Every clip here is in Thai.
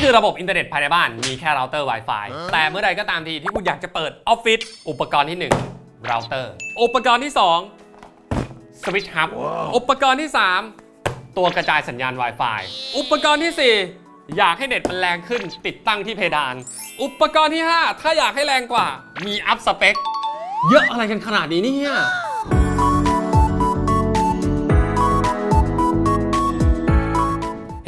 คือระบบอินเทอร์เน็ตภายในบ้านมีแค่เราเตอร์ Wi-Fi แต่เมื่อใดก็ตามทีที่คุณอยากจะเปิดออฟฟิศอุปกรณ์ที่1เราเตอร์อุปกรณ์ที่2สวิตช์ฮับอุปกรณ์ที่ 3 ตัวกระจายสัญญาณ Wi-Fi อุปกรณ์ที่ 4 อยากให้เน็ตมันแรงขึ้น ติดตั้งที่เพดาน อุปกรณ์ที่ 5 ถ้าอยากให้แรงกว่ามีอัพสเปคเยอะอะไรกันขนาดนี้เนี่ย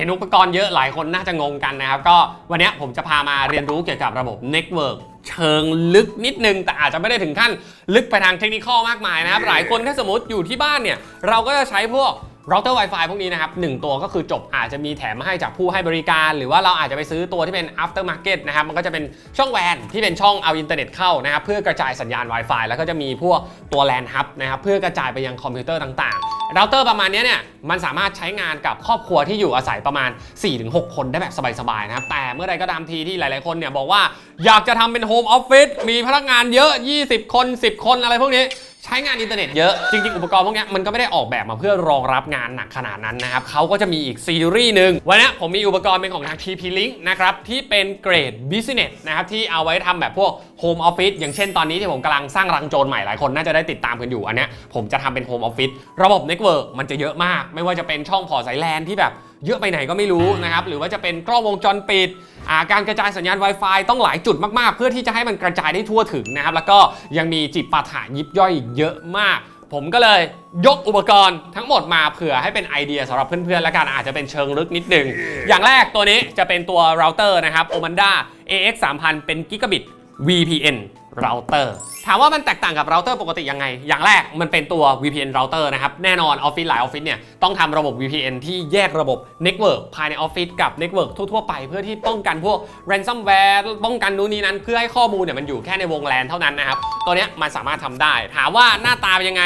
ห็นอุปกรณ์เยอะหลายคนน่าจะงงกันนะครับ ก็วันนี้ผมจะพามาเรียนรู้เกี่ยวกับระบบ Network เชิงลึกนิดนึง แต่อาจจะไม่ได้ถึงขั้นลึกไปทางเทคนิคมากมายนะครับ หลายคนถ้าสมมติอยู่ที่บ้านเนี่ย เราก็จะใช้พวก เราเตอร์ Wi-Fi พวกนี้นะครับหนึ่งตัวก็คือจบอาจจะมีแถมมาให้จากผู้ให้บริการ หรือว่าเราอาจจะไปซื้อตัวที่เป็น after market นะครับมันก็จะเป็นช่องแวนที่เป็นช่องเอาอินเทอร์เน็ตเข้านะครับเพื่อกระจายสัญญาณ Wi-Fi แล้วก็จะมีพวกตัว LAN hub นะครับเพื่อกระจายไปยังคอมพิวเตอร์ต่างๆเราเตอร์ประมาณนี้เนี่ยมันสามารถใช้งานกับครอบครัวที่อยู่อาศัยประมาณ 4-6 คนได้แบบสบายๆนะครับแต่เมื่อใดก็ตามทีที่หลายๆคนเนี่ยบอกว่าอยากจะทำเป็นโฮมออฟฟิศมีพนักงานเยอะ 20 คน 10 คนอะไรพวกนี้ ใช้งานอินเทอร์เน็ตเยอะ จริง ๆ อุปกรณ์พวกนี้มันก็ไม่ได้ออกแบบมาเพื่อรองรับงานหนักขนาดนั้นนะครับเขาก็จะมีอีกซีรีส์หนึ่งวันนี้ผมมีอุปกรณ์เป็นของทาง TP Link นะครับที่เป็นเกรด Business นะครับที่เอาไว้ทำแบบพวก Home Office อย่างเช่นตอนนี้ที่ผมกำลังสร้างรังโจรใหม่หลายคนน่าจะได้ติดตามกันอยู่อันนี้ผมจะทำเป็น Home Office ระบบ Network มันจะเยอะมาก ไม่ว่าจะเป็นช่องพอสายแลนที่แบบ เยอะไปไหนก็ไม่รู้นะครับหรือว่าจะเป็นกล้องวงจรปิดาการกระจายสัญญาณ Wi-Fi ต้องหลายจุดมากๆ เพื่อที่จะให้มันกระจายได้ทั่วถึงนะครับแล้วก็ยังมีจิปาถะยิบย่อยอีกเยอะมาก ผมก็เลยยกอุปกรณ์ทั้งหมดมาเผื่อให้เป็นไอเดียสำหรับเพื่อนๆและกันอาจจะเป็นเชิงลึกนิดหนึ่งอย่างแรกตัวนี้จะเป็นตัวเราเตอร์นะครับ Omanda AX 3000เป็นกิกะบิต VPN เราเตอร์ถามว่ามันแตกต่างกับเราเตอร์ปกติยังไง อย่างแรกมันเป็นตัว VPN เราเตอร์นะครับ แน่นอนออฟฟิศหลายออฟฟิศเนี่ยต้องทำระบบ VPN ที่แยกระบบ Network ภายในออฟฟิศกับ Network ทั่ว ๆ ไปเพื่อที่ป้องกันพวก ransomware ป้องกันนู้นนี้นั้น เพื่อให้ข้อมูลเนี่ยมันอยู่แค่ในวงแลนเท่านั้นนะครับ ตัวเนี้ยมันสามารถทำได้ ถามว่าหน้าตาเป็นยังไง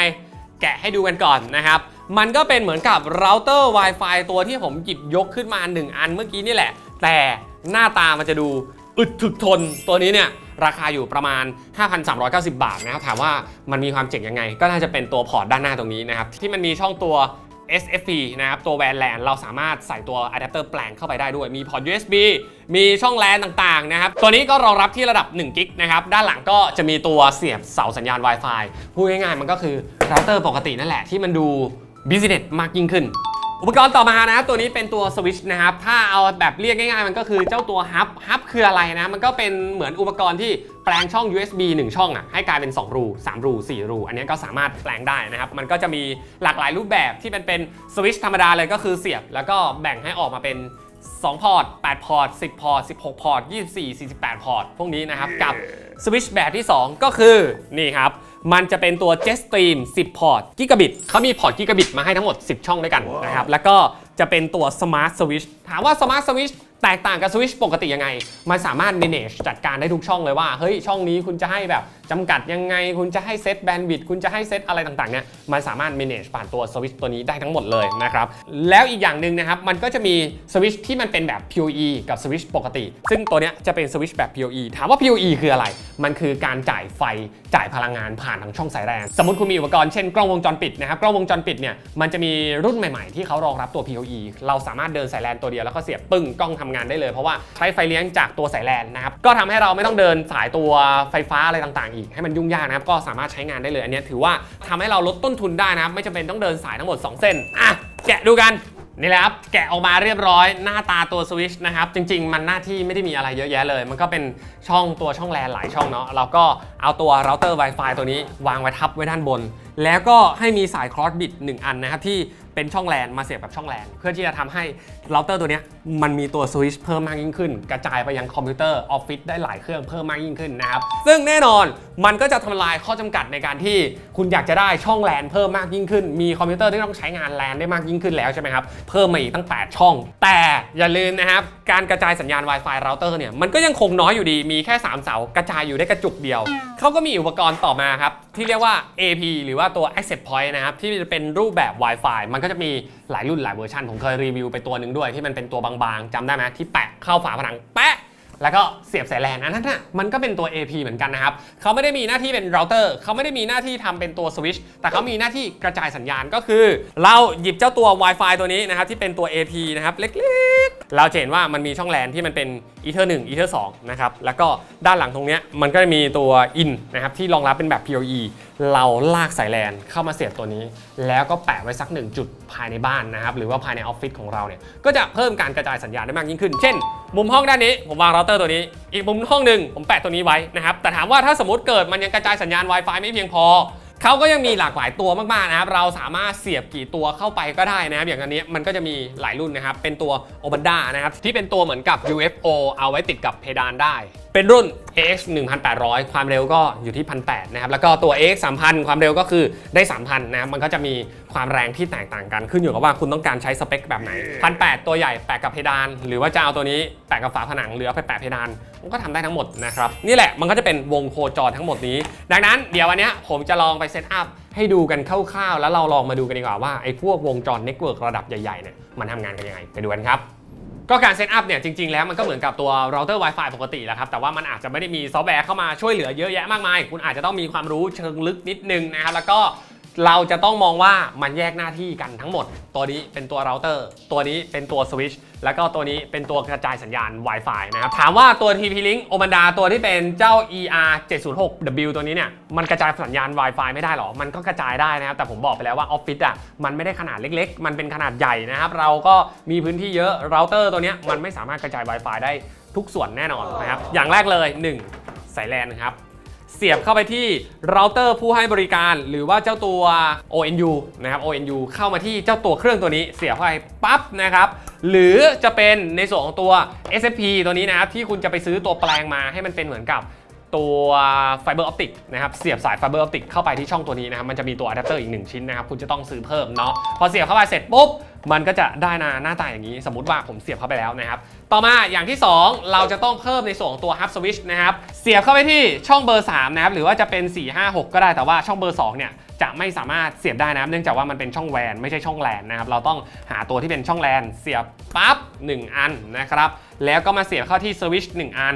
แกะให้ดูกันก่อนนะครับมันก็เป็นเหมือนกับเราเตอร์ Wi-Fi ตัวที่ผมหยิบยกขึ้นมา 1 อันเมื่อกี้นี่แหละ แต่หน้าตามันจะดู อึดถึกทนตัวนี้เนี่ยราคาอยู่ประมาณ 5,390 บาทนะครับ ถามว่ามันมีความเจ๋งยังไง ก็น่าจะเป็นตัวพอร์ตด้านหน้าตรงนี้นะครับ ที่มันมีช่องตัว SFP นะครับตัวแวนแลนเราสามารถใส่ตัวอะแดปเตอร์แปลงเข้าไปได้ด้วย มีพอร์ต USB มีช่องแลนต่างๆนะครับ ตัวนี้ก็รองรับที่ระดับ1กิกนะครับ ด้านหลังก็จะมีตัวเสียบเสาสัญญาณ Wi-Fi พูดง่ายๆมันก็คือเราเตอร์ปกตินั่นแหละที่มันดูบิสเนสมากยิ่งขึ้น อุปกรณ์ต่อมานะครับตัวนี้เป็นตัวสวิตช์นะครับ ถ้าเอาแบบเรียกง่ายๆ มันก็คือเจ้าตัวฮับฮับคืออะไรนะ มันก็เป็นเหมือนอุปกรณ์ที่แปลงช่อง USB 1 ช่องอะให้กลายเป็น 2 รู 3 รู 4 รู อันนี้ก็สามารถแปลงได้นะครับ มันก็จะมีหลากหลายรูปแบบที่เป็นเป็นสวิตช์ธรรมดาเลยก็คือเสียบ แล้วก็แบ่งให้ออกมาเป็น2พอร์ต8พอร์ต10พอร์ต16พอร์ต24 48พอร์ตพวกนี้นะครับกับสวิตช์แบบที่ 2 ก็คือนี่ครับ มันจะเป็นตัว Jetstream 10 พอร์ตกิกะบิตเขามีพอร์ตกิกะบิตมาให้ทั้งหมด 10 ช่องด้วยกันนะครับ แล้วก็จะเป็นตัว Smart Switch ถามว่า Smart Switch แตกต่างกับสวิชปกติยังไง มันสามารถ manage จัดการได้ทุกช่องเลยว่า เฮ้ย ช่องนี้คุณจะให้แบบจำกัดยังไง คุณจะให้เซตแบนด์วิดคุณจะให้เซตอะไรต่างๆเนี่ย มันสามารถ manage ผ่านตัวสวิชตัวนี้ได้ทั้งหมดเลยนะครับ แล้วอีกอย่างหนึ่งนะครับ มันก็จะมีสวิชที่มันเป็นแบบ PoE กับสวิชปกติ ซึ่งตัวเนี้ยจะเป็นสวิชแบบ PoE ถามว่า PoE คืออะไร มันคือการจ่ายไฟ จ่ายพลังงานผ่านทางช่องสายแรง สมมติคุณมีอุปกรณ์เช่นกล้องวงจรปิดนะครับ กล้องวงจรปิดเนี่ย มันจะมีรุ่นใหม่ ๆ ที่เขารองรับตัว PoE เราสามารถเดินสายแลนตัวเดียวแล้วก็เสียบปึ้งกล้องทำงานได้เลย เพราะว่าใช้ไฟเลี้ยงจากตัวสายแลนนะครับก็ทำให้เราไม่ต้องเดินสายตัวไฟฟ้าอะไรต่างๆ อีกให้มันยุ่งยากนะครับก็สามารถใช้งานได้เลย อันนี้ถือว่าทำให้เราลดต้นทุนได้นะครับไม่จำเป็นต้องเดินสายทั้งหมด 2 เส้นอะแกะดูกันนี่แหละครับแกะออกมาเรียบร้อยหน้าตาตัวสวิตช์นะครับ จริง ๆ มันหน้าที่ไม่ได้มีอะไรเยอะแยะเลย มันก็เป็นช่องตัวช่องแลนหลายช่องเนาะเราก็เอาตัวเราเตอร์ Wi-Fi ตัวนี้วางไว้ทับไว้ด้านบน แล้วก็ให้มีสายครอสบิด1อันนะครับที่เป็นช่องแลนมาเสียบกับช่องแลนเพื่อที่จะทำให้เราเตอร์ตัวนี้ มันมีตัวสวิตช์เพิ่มมากยิ่งขึ้น กระจายไปยังคอมพิวเตอร์ออฟฟิศได้หลายเครื่องเพิ่มมากยิ่งขึ้นนะครับ ซึ่งแน่นอนมันก็จะทำลายข้อจำกัดในการที่คุณอยากจะได้ช่องแลนเพิ่มมากยิ่งขึ้น มีคอมพิวเตอร์ที่ต้องใช้งานแลนได้มากยิ่งขึ้นแล้วใช่ไหมครับ เพิ่มมาอีกตั้ง 8 ช่อง แต่อย่าลืมนะครับ การกระจายสัญญาณ Wi-Fi เราเตอร์เนี่ยมันก็ยังคงน้อยอยู่ดี มีแค่ 3 เสากระจายอยู่ได้กระจุกเดียว เขาก็มีอุปกรณ์ต่อมาครับที่เรียกว่า AP หรือว่าตัว Access Point นะครับที่จะเป็นรูปแบบ Wi-Fi มันก็จะมี หลายรุ่นหลายเวอร์ชันผมเคยรีวิวไปตัวหนึ่งด้วยที่มันเป็นตัวบางๆจำได้ไหมที่แปะเข้าฝาผนังแปะแล้วก็เสียบสายแลนอันนั้นน่ะมันก็เป็นตัว AP เหมือนกันนะครับเขาไม่ได้มีหน้าที่เป็นเราเตอร์เขาไม่ได้มีหน้าที่ทำเป็นตัวสวิตชแต่เขามีหน้าที่กระจายสัญญาณก็คือ เราหยิบเจ้าตัว Wi-Fi ตัวนี้นะครับที่เป็นตัว AP นะครับเล็กเราจะเห็นว่ามันมีช่องแลนที่มันเป็นอีเทอร์1อีเทอร์2นะครับแล้วก็ด้านหลังตรงเนี้ยมันก็จะมีตัว in นะครับที่รองรับเป็นแบบ PoE เราลากสายแลนเข้ามาเสียบตัวนี้ แล้วก็แปะไว้สักหนึ่งจุดภายในบ้านนะครับ หรือว่าภายในออฟฟิศของเราเนี่ย ก็จะเพิ่มการกระจายสัญญาณได้มากยิ่งขึ้น เช่น มุมห้องด้านนี้ ผมวางเราเตอร์ตัวนี้ อีกมุมห้องหนึ่งผมแปะตัวนี้ไว้นะครับ แต่ถามว่าถ้าสมมติเกิดมันยังกระจายสัญญาณ Wi-Fi ไม่เพียงพอเขาก็ยังมีหลากหลายตัวมากๆนะครับ เราสามารถเสียบกี่ตัวเข้าไปก็ได้นะครับ อย่างอันนี้มันก็จะมีหลายรุ่นนะครับ เป็นตัว o b a n d a นะครับ ที่เป็นตัวเหมือนกับ UFO เอาไว้ติดกับเพดานได้ เป็นรุ่น AX 1800 ความเร็วก็อยู่ที่ 1,800นะครับ แล้วก็ตัว AX 3000 ความเร็วก็คือได้ 3,000นะครับ มันก็จะมีความแรงที่แตกต่างกัน ขึ้นอยู่กับว่าคุณต้องการใช้สเปคแบบไหน 1,800 ตัวใหญ่แปะกับเพดาน หรือว่าจะเอาตัวนี้แปะกับฝาผนังหรือเอาไปแปะเพดาน มันก็ทำได้ทั้งหมดนะครับ นี่แหละมันก็จะเป็นวงโคจรทั้งหมดนี้ ดังนั้นเดี๋ยววันเนี้ยผมจะลองไปเซตอัพให้ดูกันคร่าวๆ แล้วเราลองมาดูกันดีกว่าว่าไอ้พวกวงจรเน็ตเวิร์กระดับใหญ่ๆเนี่ยมันทำงานกันยังไง ไปดูกันครับ ก็การเซตอัพเนี่ยจริงๆแล้วมันก็เหมือนกับตัวเราเตอร์ Wi-Fi ปกติแหละครับ แต่ว่ามันอาจจะไม่ได้มีซอฟต์แวร์เข้ามาช่วยเหลือเยอะแยะมากมาย คุณอาจจะต้องมีความรู้เชิงลึกนิดนึงนะครับแล้วก็ เราจะต้องมองว่ามันแยกหน้าที่กันทั้งหมด ตัวนี้เป็นตัวเราเตอร์ ตัวนี้เป็นตัวสวิตช์แล้วก็ตัวนี้เป็นตัวกระจายสัญญาณ Wi-Fi นะครับ ถามว่าตัว TP-Link โอมันดาตัวที่เป็นเจ้า ER 706W ตัวนี้เนี่ย มันกระจายสัญญาณ Wi-Fi ไม่ได้หรอ มันก็กระจายได้นะครับ แต่ผมบอกไปแล้วว่าออฟฟิศอะ มันไม่ได้ขนาดเล็ก ๆ มันเป็นขนาดใหญ่นะครับ เราก็มีพื้นที่เยอะ เราเตอร์ตัวเนี้ยมันไม่สามารถกระจาย Wi-Fi ได้ทุกส่วนแน่นอนนะครับ อย่างแรกเลย 1 สายแลนครับ เสียบเข้าไปที่เราเตอร์ผู้ให้บริการ หรือว่าเจ้าตัว ONU นะครับ ONU เข้ามาที่เจ้าตัวเครื่องตัวนี้เสียบเข้าไปปั๊บนะครับหรือจะเป็นในส่วนของตัว SFP ตัวนี้นะครับที่คุณจะไปซื้อตัวแปลงมาให้มันเป็นเหมือนกับ ตัวไฟเบอร์ออปติกนะครับเสียบสายไฟเบอร์ออปติกเข้าไปที่ช่องตัวนี้นะครับมันจะมีตัวอะแดปเตอร์อีกหนึ่งชิ้นนะครับคุณจะต้องซื้อเพิ่มเนาะพอเสียบเข้าไปเสร็จปุ๊บ มันก็จะได้หน้าหน้าตาอย่างนี้ สมมติว่าผมเสียบเข้าไปแล้วนะครับ ต่อมาอย่างที่ 2 เราจะต้องเพิ่มในส่วนของตัว Hub Switch นะครับเสียบเข้าไปที่ช่องเบอร์3นะครับหรือว่าจะเป็น 4 5 6 ก็ได้แต่ว่าช่องเบอร์2เนี่ยจะไม่สามารถเสียบได้นะครับเนื่องจากว่ามันเป็นช่องแวนไม่ใช่ช่องแลนนะครับเราต้องหาตัวที่เป็นช่องแลนเสียบปั๊บ1 อันนะครับแล้วก็มาเสียบเข้าที่สวิช1อัน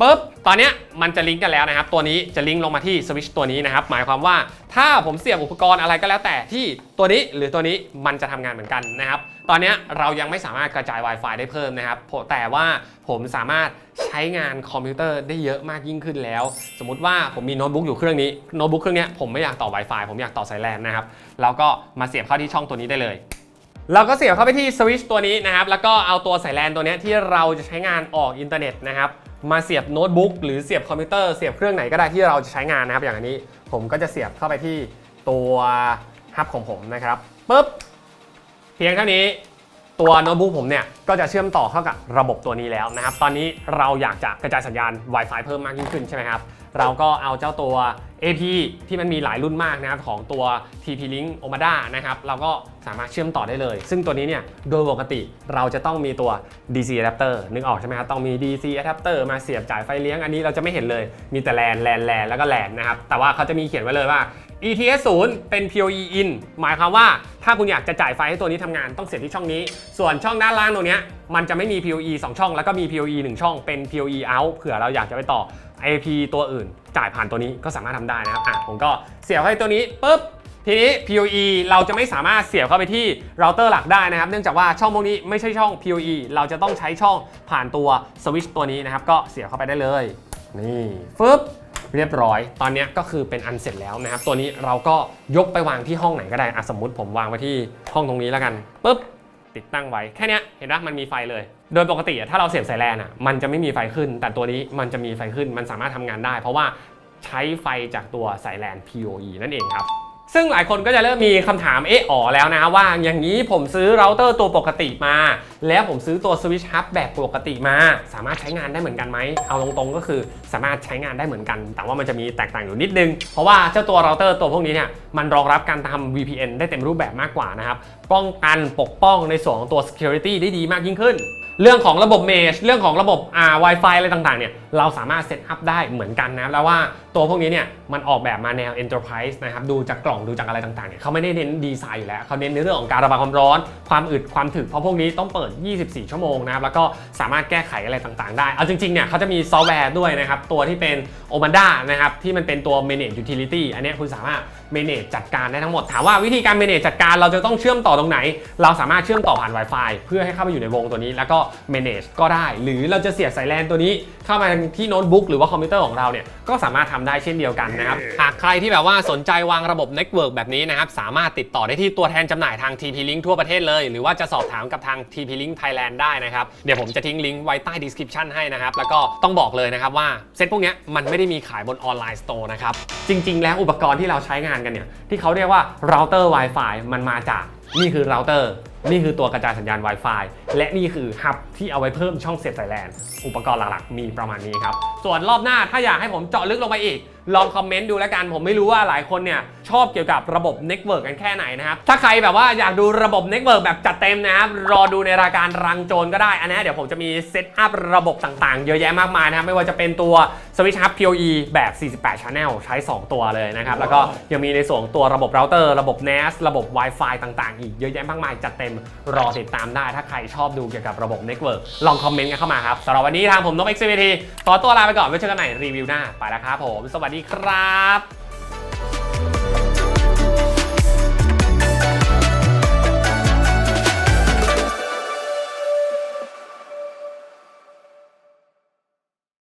ปุ๊บตอนนี้มันจะลิงก์กันแล้วนะครับ ตัวนี้จะลิงก์ลงมาที่สวิตช์ตัวนี้นะครับ หมายความว่าถ้าผมเสียบอุปกรณ์อะไรก็แล้วแต่ที่ตัวนี้หรือตัวนี้มันจะทำงานเหมือนกันนะครับ ตอนนี้เรายังไม่สามารถกระจาย Wi-Fi ได้เพิ่มนะครับ แต่ว่าผมสามารถใช้งานคอมพิวเตอร์ได้เยอะมากยิ่งขึ้นแล้ว สมมติว่าผมมีโน้ตบุ๊กอยู่เครื่องนี้โน้ตบุ๊กเครื่องนี้ผมไม่อยากต่อ Wi-Fi ผมอยากต่อสายแลนนะครับแล้วก็มาเสียบเข้าที่ช่องตัวนี้ได้เลยเราก็เสียบเข้าไปที่สวิตช์ตัวนี้นะครับ แล้วก็เอาตัวสายแลนตัวนี้ที่เราจะใช้งานออกอินเทอร์เน็ตนะครับ มาเสียบโน้ตบุ๊กหรือเสียบคอมพิวเตอร์เสียบเครื่องไหนก็ได้ที่เราจะใช้งานนะครับ อย่างอันนี้ผมก็จะเสียบเข้าไปที่ตัวฮับของผมนะครับปุ๊บเพียงเท่านี้ตัวโน้ตบุ๊กผมเนี่ยก็จะเชื่อมต่อเข้ากับระบบตัวนี้แล้วนะครับ ตอนนี้เราอยากจะกระจายสัญญาณ Wi-Fi เพิ่มมากยิ่งขึ้นใช่ไหมครับ เราก็เอาเจ้าตัว AP ที่มันมีหลายรุ่นมากนะครับของตัว TP-Link Omada นะครับเราก็สามารถเชื่อมต่อได้เลย ซึ่งตัวนี้เนี่ยโดยปกติเราจะต้องมีตัว DC adapter นึกออกใช่ไหมครับต้องมี DC adapter มาเสียบจ่ายไฟเลี้ยงอันนี้เราจะไม่เห็นเลยมีแต่แลนแลนแลนแล้วก็แลนนะครับแต่ว่าเขาจะมีเขียนไว้เลยว่า ETS 0 เป็น PoE in หมายความว่าถ้าคุณอยากจะจ่ายไฟให้ตัวนี้ทำงานต้องเสียบที่ช่องนี้ ส่วนช่องด้านล่างตรงนี้มันจะไม่มี PoE 2 ช่อง แล้วก็มี PoE 1 ช่องเป็น PoE out เผื่อเราอยากจะไปต่อ AP ตัวอื่น จ่ายผ่านตัวนี้ก็สามารถทำได้นะครับอะผมก็เสียบเข้าไปตัวนี้ปุ๊บทีนี้ PoE เราจะไม่สามารถเสียบเข้าไปที่เราเตอร์หลักได้นะครับ เนื่องจากว่าช่องพวกนี้ไม่ใช่ช่อง PoE เราจะต้องใช้ช่องผ่านตัวสวิตช์ตัวนี้นะครับ ก็เสียบเข้าไปได้เลย นี่ฟึบ เรียบร้อย ตอนนี้ก็คือเป็นอันเสร็จแล้วนะครับ ตัวนี้เราก็ยกไปวางที่ห้องไหนก็ได้อะสมมติผมวางไว้ที่ห้องตรงนี้แล้วกันปุ๊บติดตั้งไว้แค่นี้เห็นไหมมันมีไฟเลย โดยปกติถ้าเราเสียบสายแลนอะมันจะไม่มีไฟขึ้น แต่ตัวนี้มันจะมีไฟขึ้นมันสามารถทำงานได้ เพราะว่าใช้ไฟจากตัวสายแลน PoE นั่นเองครับ ซึ่งหลายคนก็จะเริ่มมีคำถามเอออ๋อแล้วนะว่าอย่างนี้ผมซื้อเราเตอร์ตัวปกติมา แล้วผมซื้อตัวสวิตช์ฮับแบบปกติมา สามารถใช้งานได้เหมือนกันไหมเอาตรงๆก็คือสามารถใช้งานได้เหมือนกัน แต่ว่ามันจะมีแตกต่างอยู่นิดนึง เพราะว่าเจ้าตัวเราเตอร์ตัวพวกนี้เนี่ยมันรองรับการทำ VPN ได้เต็มรูปแบบมากกว่านะครับป้องกันปกป้องในส่วนของตัว security ได้ดีมากยิ่งขึ้น เรื่องของระบบ Mesh เรื่องของระบบอ่า Wi-Fi อะไรต่างๆเนี่ยเราสามารถเซตอัพได้เหมือนกันนะครับแล้วว่าตัวพวกนี้เนี่ยมันออกแบบมาแนว Enterprise นะครับดูจากกล่องดูจากอะไรต่างๆเนี่ยเขาไม่ได้เน้นดีไซน์อยู่แล้วเขาเน้นในเรื่องของการระบายความร้อน ความอึดความถึกเพราะพวกนี้ต้องเปิด 24 ชั่วโมงนะครับแล้วก็สามารถแก้ไขอะไรต่างๆ ได้เอาจริงๆเนี่ยเขาจะมีซอฟต์แวร์ด้วยนะครับตัวที่เป็น o m a d a นะครับที่มันเป็นตัว Manage Utility อันนี้คุณสามารถ Manage จัดการได้ทั้งหมดถามว่าวิธีการ Manage จัดการเราจะต้องเชื่อมต่อตรงไหน เราสามารถเชื่อมต่อผ่าน Wi-Fi เพื่อให้เข้าไปอยู่ในวงตัวนี้แล้วก็ manage ก็ได้ หรือเราจะเสียบสายแลนตัวนี้เข้ามาที่โน้ตบุ๊กหรือว่าคอมพิวเตอร์ของเราเนี่ยก็สามารถทำได้เช่นเดียวกันนะครับหากใครที่แบบว่าสนใจวางระบบ Network แบบนี้นะครับสามารถติดต่อได้ที่ตัวแทนจำหน่ายทาง TP-Link ทั่วประเทศเลย หรือว่าจะสอบถามกับทาง TP-Link Thailand ได้นะครับเดี๋ยวผมจะทิ้งลิงก์ไว้ใต้ description ให้นะครับแล้วก็ต้องบอกเลยนะครับว่าเซ็ตพวกเนี้ยมันไม่ได้มีขายบนออนไลน์สโตร์นะครับจริง ๆ แล้วอุปกรณ์ที่เราใช้งานกันเนี่ยที่เขาเรียกว่าเราเตอร์ Wi-Fi มันมาจากนี่คือเราเตอร์นี่คือตัวกระจายสัญญาณ Wi-Fi และนี่คือฮับที่เอาไว้เพิ่มช่องเสียบสายแลนอุปกรณ์หลักๆ มีประมาณนี้ครับ ส่วนรอบหน้าถ้าอยากให้ผมเจาะลึกลงไปอีก ลองคอมเมนต์ดูแล้วกัน ผมไม่รู้ว่าหลายคนเนี่ยชอบเกี่ยวกับระบบเน็ตเวิร์กกันแค่ไหนนะครับ ถ้าใครแบบว่าอยากดูระบบเน็ตเวิร์กแบบจัดเต็มนะครับ รอดูในรายการรังโจรก็ได้ อันนี้เดี๋ยวผมจะมีเซตอัพระบบต่างๆ เยอะแยะมากมายนะครับ ไม่ว่าจะเป็นตัว Switch Hub PoE แบบ 48 Channel ใช้ 2 ตัวเลยนะครับ แล้วก็ยังมีในส่วนตัวระบบเราเตอร์ ระบบ NAS ระบบ Wi-Fi ต่าง ๆ อีกเยอะแยะมากมายจัดเต็มรอติดตามได้ถ้าใครชชอบดูเกี่ยวกับระบบเน็ตเวิร์กลองคอมเมนต์กันเข้ามาครับสำหรับวันนี้ทางผมนก XCVT ขอตัวลาไปก่อนไว้เจอกันใหม่รีวิวหน้าไปแล้วครับผม สวัสดีครับ